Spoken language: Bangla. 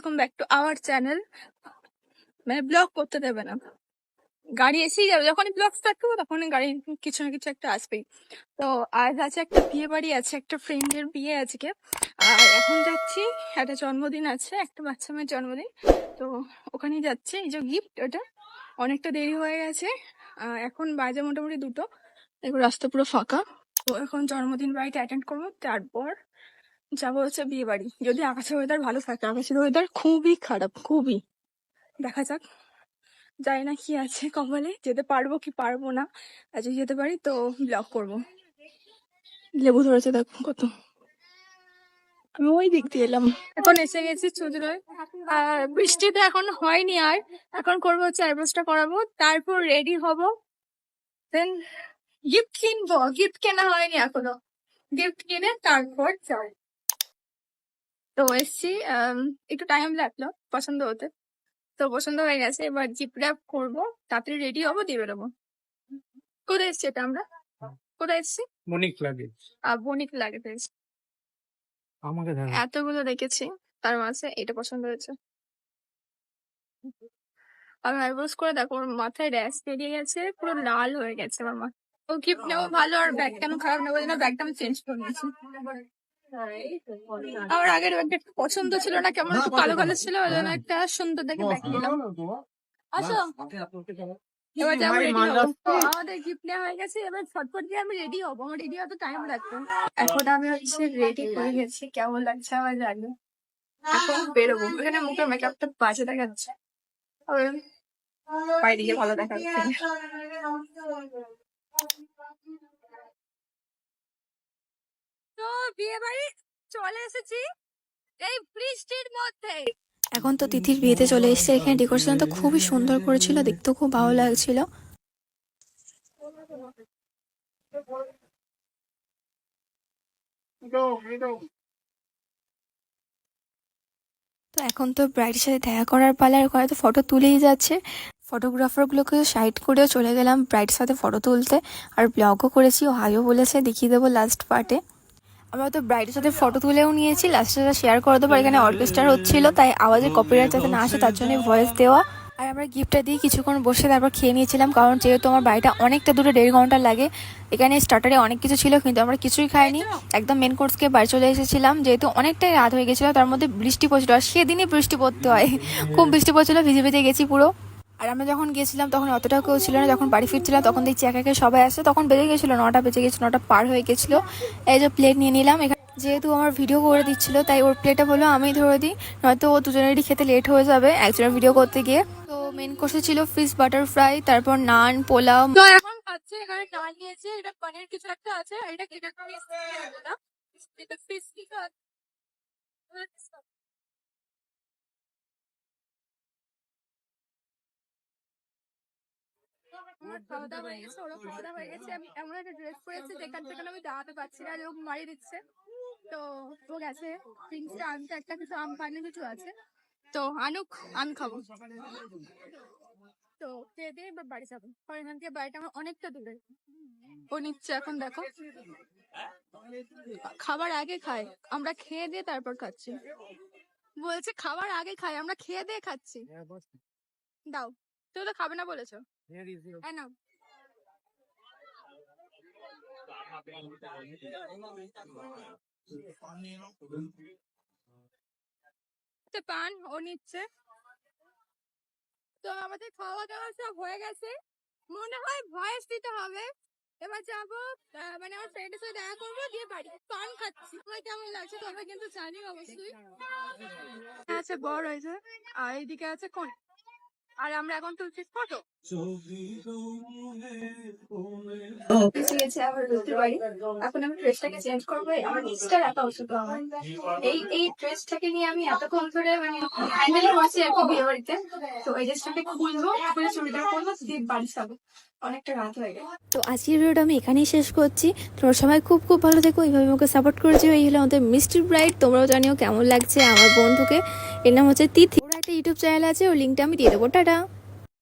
Welcome back to our channel মানে ব্লগ করতে দেবে না। গাড়ি এসেই যাবে। যখনই ব্লগ স্টার্ট করব, তখনই গাড়ি কিছু না কিছু একটা আসবেই। তো আজ আছে একটা বিয়ে বাড়ি, আছে একটা ফ্রেন্ডের বিয়ে আজকে। আর এখন যাচ্ছি, একটা জন্মদিন আছে, একটা বাচ্চা মেয়ের জন্মদিন। তো ওখানেই যাচ্ছে। এই যে গিফট ওটা অনেকটা দেরি হয়ে গেছে। এখন বাজে মোটামুটি দুটো। এবার রাস্তা পুরো ফাঁকা। তো এখন জন্মদিন বাড়িতে অ্যাটেন্ড করব। তারপর যাব হচ্ছে বিয়ে বাড়ি। যদি আকাশের ওয়েদার ভালো থাকে, আকাশের ওয়েদার খুবই খারাপ, খুবই। দেখা যাক, জানি না কি আছে কপালে, যেতে পারব কি পারব না আর যদি যেতে পারি তো ব্লগ করব। লেবু ধরেছে দেখো কত। আমি ওই দিক দিয়ে এলাম। এখন এসে গেছি চুদরোয়। আর বৃষ্টি তো এখন হয়নি আর। এখন করব হচ্ছে আইব্রোসটা করাবো, তারপর রেডি হব। দেন গিফট কিনবো। গিফট কেনা হয়নি এখনও। গিফট কিনে তারপর যাও তো এসছি আম, একটু টাইম লাগল পছন্দ হতে। তো পছন্দ হয়ে গেছে এবার জিপ র্যাপ করব তাড়াতাড়ি রেডি হব দিয়ে বেরোবো। কোথায় এসছি এটা আমরা? কোথায় এসছি? মনিক লাগে বণিক লাগে আমাকে এতগুলো দেখেছি তার মাঝে এটা পছন্দ হয়েছে। আমি আইব্রোস করে দেখো ওর মাথায় র্যাশ বেরিয়ে গেছে পুরো লাল হয়ে গেছে আমার মাথা ও গিফট নেব ভালো আর ব্যাগটা কেন খারাপ নেব না ব্যাগটা আমি চেঞ্জ করে নিয়েছি। আমার আগের ব্যাগটা একটু পছন্দ ছিল না কেমন একটু কালো কালো ছিল ওই জন্য একটা সুন্দর দেখে ব্যাগ নিলাম। আসো। এবার যাব রেডি হব। আমাদের গিফট নেওয়া হয়ে গেছে এবার ছটফট দিয়ে আমি রেডি হব। আমার রেডি হতে টাইম লাগবে। এখন আমি হচ্ছে রেডি হয়ে গেছি কেমন লাগছে আমার জানি। এখন বেরোবো। এখানে মুখের মেকআপটা বাজে দেখাচ্ছে তবে বাইরে গিয়ে ভালো দেখাচ্ছে। তো বিয়ে বাড়ি চলে এসেছি এই বৃষ্টির মধ্যে। এখন তো তিথির বিয়েতে চলে এসেছে এখানে ডেকোরেশন তো খুবই সুন্দর করেছিল দেখতেও খুব ভালো লাগছিল। তো এখন তো ব্রাইডের সাথে দেখা করার পালা আর হয়তো ফটো তুলেই যাচ্ছে। ফটোগ্রাফারগুলোকে সাইড করেও চলে গেলাম ব্রাইডের সাথে ফটো তুলতে আর ব্লগও করেছি ও হাইও বলেছে দেখিয়ে দেবো লাস্ট পার্টে আমরা তো ব্রাইডের সাথে ফটো তুলেও নিয়েছি লাস্টে শেয়ার করে দেবো এখানে অর্কেস্ট্রার হচ্ছিল, তাই আওয়াজের কপিরাইট যাতে না আসে, তার জন্য ভয়েস দেওয়া। আর আমরা গিফটটা দিয়ে কিছুক্ষণ বসে তারপর খেয়ে নিয়েছিলাম, কারণ যেহেতু আমার বাড়িটা অনেকটা দূরে, দেড় ঘণ্টা লাগে। এখানে স্টার্টারে অনেক কিছু ছিল, কিন্তু আমরা কিছুই খাইনি। একদম মেন কোর্সকে বাড়ি চলে এসেছিলাম, যেহেতু অনেকটাই রাত হয়ে গেছিল, তার মধ্যে বৃষ্টি পড়ছিল, আর সেদিনই বৃষ্টি পড়তে হয়। খুব বৃষ্টি পড়ছিল, ভিজে ভিজে গেছি পুরো। আর আমরা যখন গেছিলাম তখন অতটা কেউ ছিল না, যখন বাড়ি ফিরছিলাম তখন দেখছি একা একা সবাই আসছে, তখন বেজে গেছিল, নটা বেজে গেছিল, নটা পার হয়ে গেছিল। এই যে প্লেট নিয়ে নিলাম, এখানে যেহেতু আমার ভিডিও করে দিচ্ছিল, তাই ওর প্লেটে বলল, আমি ধরে দিই, নয়তো ও দুজনেরই খেতে লেট হয়ে যাবে। একজনের ভিডিও করতে গিয়ে। তো মেন কোর্সে ছিল ফিশ বাটার ফ্রাই তারপর নান পোলাও। এখন আছে আমার খাওয়া দাওয়া হয়ে গেছে ওরা খাওয়া দাওয়া হয়ে গেছে। আমি এমন একটা ড্রেস পরেছি যেখান থেকে আমি দাঁড়াতে পারছি না লোক মারিয়ে দিচ্ছে। তো ও গেছে ড্রিঙ্কসটা আনতে একটা কিছু আম পানি কিছু আছে। তো আনুক আমি খাব। তো খেয়ে দিয়ে এবার বাড়ি যাব। আর এখান থেকে বাড়িটা আমার অনেকটা দূরে। ও নিচ্ছে এখন দেখো। খাবার আগে খায়। আমরা খেয়ে দিয়ে তারপর খাচ্ছি। বলছে খাবার আগে খাই আমরা খেয়ে দিয়ে খাচ্ছি। দাও। তুমি তো খাবে না বলেছ। হ্যাঁ নাও তো পান ও নিচ্ছে। তো আমাদের খাওয়া দাওয়া সব হয়ে গেছে। মনে হয় ভয়েস দিতে হবে। এবার যাব আহ, মানে আমার ফ্রেন্ডের সাথে দেখা করব দিয়ে বাড়ি পান খাচ্ছি। তোমার কেমন লাগছে? তবে কিন্তু জানি অবশ্যই। আছে বড় হয়েছে আর এইদিকে আছে কোন? আর আমরা এখন তুলছি ফটো। এখন আমি ড্রেসটাকে চেঞ্জ করব আমার নিচটা রাখা উচিত আমার এই এই ড্রেসটাকে নিয়ে আমি এতক্ষণ ধরে মানে হ্যান্ডেলে বসে আর কি বিয়ে বাড়িতে। তো এই ড্রেসটাকে খুলবো খুলে চুড়িদার করব দিয়ে বাড়ি যাব। অনেকটা রাত হয়ে গেছে। তো আজকের ভিডিওটা আমি এখানেই শেষ করছি। তোমরা সবাই খুব খুব ভালো থেকো এইভাবে আমাকে সাপোর্ট করেছ। এই হলো আমাদের মিষ্টি ব্রাইড তোমরাও জানিও কেমন লাগছে আমার বন্ধুকে। এর নাম হচ্ছে তিথি। ইউটিউব চ্যানেল আছে ওর লিঙ্কটা আমি দিয়ে দেবো। টাটা!